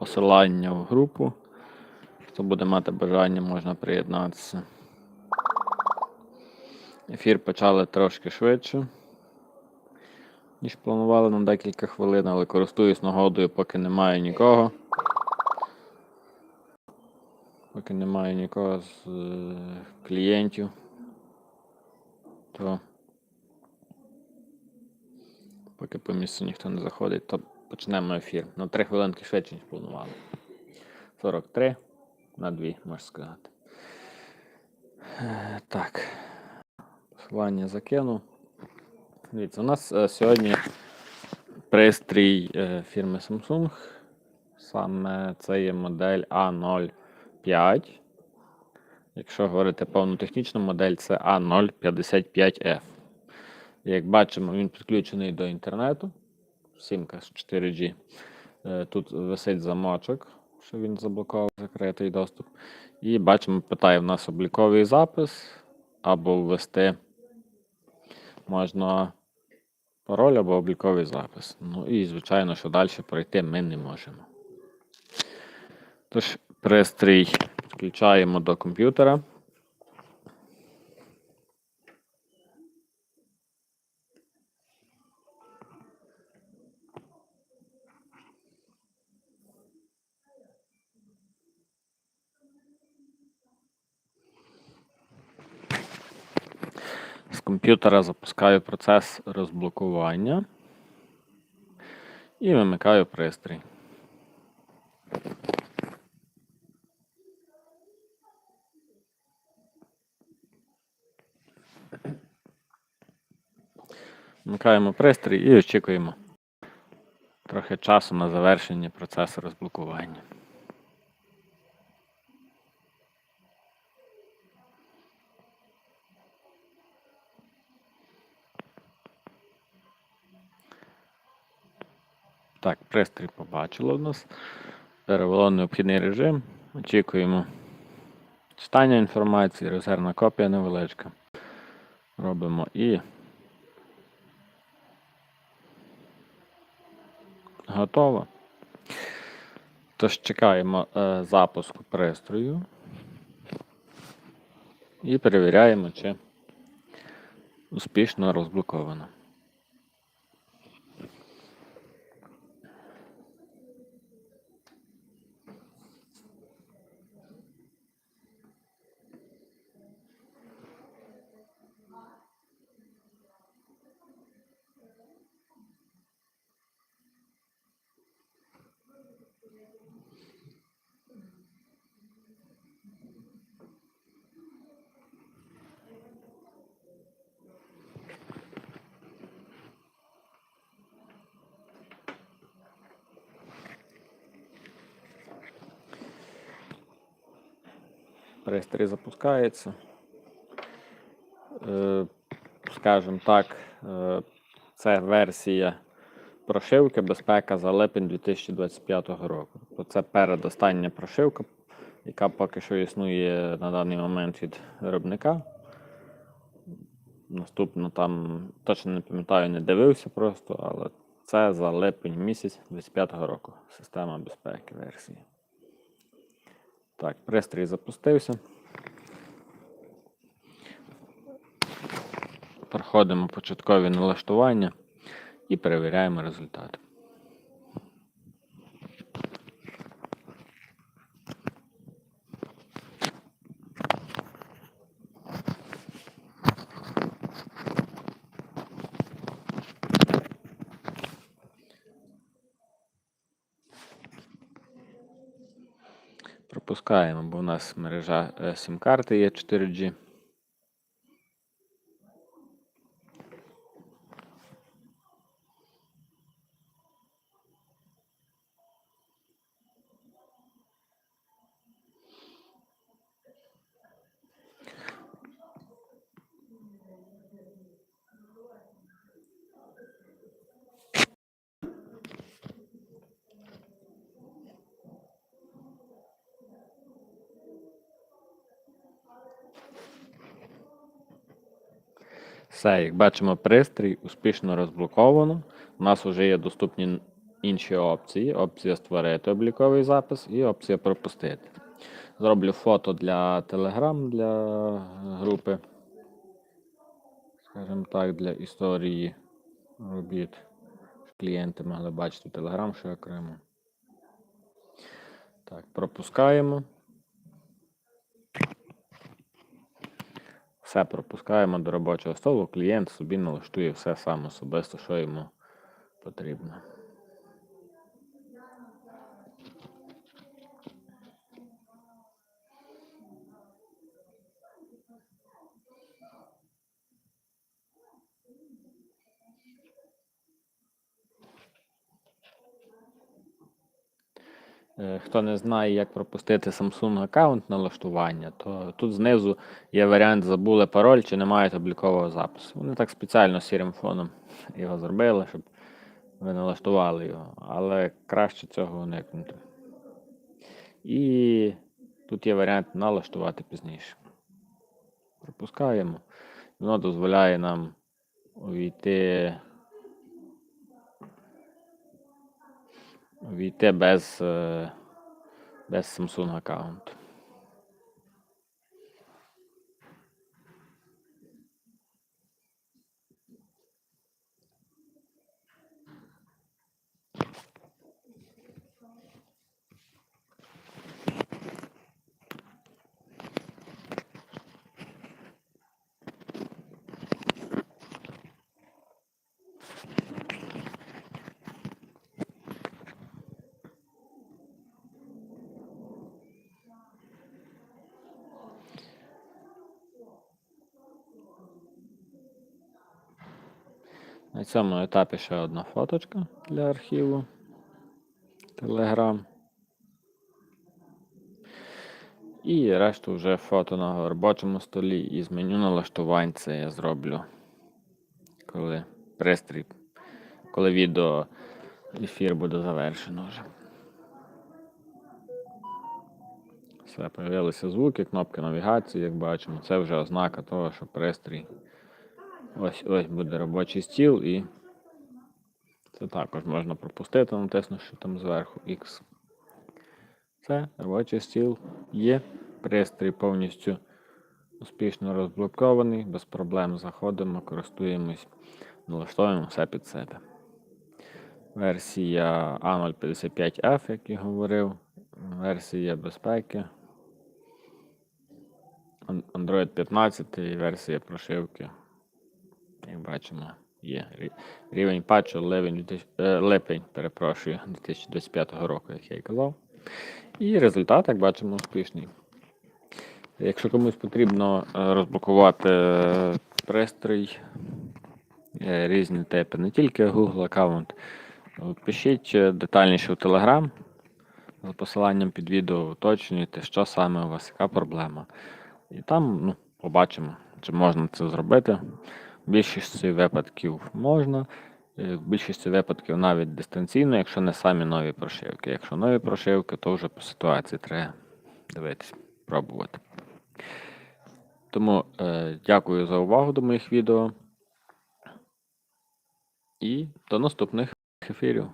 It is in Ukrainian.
посилання в групу. Хто буде мати бажання, можна приєднатися. Ефір почали трошки швидше, ніж планували на декілька хвилин, але користуюсь нагодою, поки немає нікого. Поки немає нікого з е, клієнтів, то поки по місцю ніхто не заходить, то почнемо ефір. На 3 хвилинки швидше, ніж планували. 43 на 2, можна сказати. Е, Так. Посилання закину. Дивіться, у нас е, сьогодні пристрій е, фірми Samsung. Саме це є модель A05. Якщо говорити повну технічну модель, це A055F. Як бачимо, він підключений до інтернету. Сімка з 4G. Е, Тут висить замочок, що він заблокував закритий доступ. І бачимо, питає в нас обліковий запис або ввести можна пароль або обліковий запис. Ну і, звичайно, що далі пройти ми не можемо. Тож, пристрій підключаємо до комп'ютера. З комп'ютера запускаю процес розблокування і вимикаю пристрій. Вмикаємо пристрій і очікуємо трохи часу на завершення процесу розблокування. Так, пристрій побачило в нас. Перевело необхідний режим. Очікуємо читання інформації, резервна копія невеличка. Робимо і. Готово. Тож чекаємо е, запуску пристрою і перевіряємо, чи успішно розблоковано. Пристрій запускається. Е, Скажімо так, е, це версія прошивки безпека за липень 2025 року. Тобто це передостання прошивка, яка поки що існує на даний момент від виробника. Наступно там точно не пам'ятаю, не дивився просто, але це за липень місяць 2025 року. Система безпеки версії. Так, пристрій запустився. Проходимо початкові налаштування і перевіряємо результати. Пропускаємо, бо у нас мережа е, сім-карти є 4G. Все, як бачимо, пристрій успішно розблоковано. У нас вже є доступні інші опції. Опція створити обліковий запис і опція пропустити. Зроблю фото для Telegram, для групи, скажімо так, для історії робіт. Клієнти могли бачити Telegram ще окремо. Так, пропускаємо. Все пропускаємо до робочого столу. Клієнт собі налаштує все сам особисто, що йому потрібно. Хто не знає, як пропустити Samsung аккаунт налаштування, то тут знизу є варіант забули пароль чи не мають облікового запису. Вони так спеціально сірим фоном його зробили, щоб ви налаштували його, але краще цього уникнути. І тут є варіант налаштувати пізніше. Пропускаємо. Воно дозволяє нам увійти, увійти без, е, без Samsung аккаунту. На цьому етапі ще одна фоточка для архіву. Telegram. І решту вже фото на робочому столі і з меню налаштувань це я зроблю. Коли пристрій, коли відео ефір буде завершено вже. Все, появилися звуки, кнопки навігації, як бачимо. Це вже ознака того, що пристрій. Ось ось буде робочий стіл і це також можна пропустити, натиснувши там зверху X. Це робочий стіл є. Пристрій повністю успішно розблокований, без проблем заходимо, користуємось, налаштовуємо все під себе. Версія A055F, як я говорив, версія безпеки. Android 15 і версія прошивки. Як бачимо, є рівень патчу 2000 е, перепрошую, 2025 року, як я і казав. І результат, як бачимо, успішний. Якщо комусь потрібно е, розблокувати е, пристрій, різні типи, не тільки Google аккаунт, пишіть детальніше в Telegram за посиланням під відео, уточнюйте, що саме у вас, яка проблема. І там ну, побачимо, чи можна це зробити. Більшості випадків можна. е, В більшості випадків навіть дистанційно, якщо не самі нові прошивки. Якщо нові прошивки, то вже по ситуації треба дивитися, пробувати. Тому е, дякую за увагу до моїх відео. І до наступних ефірів.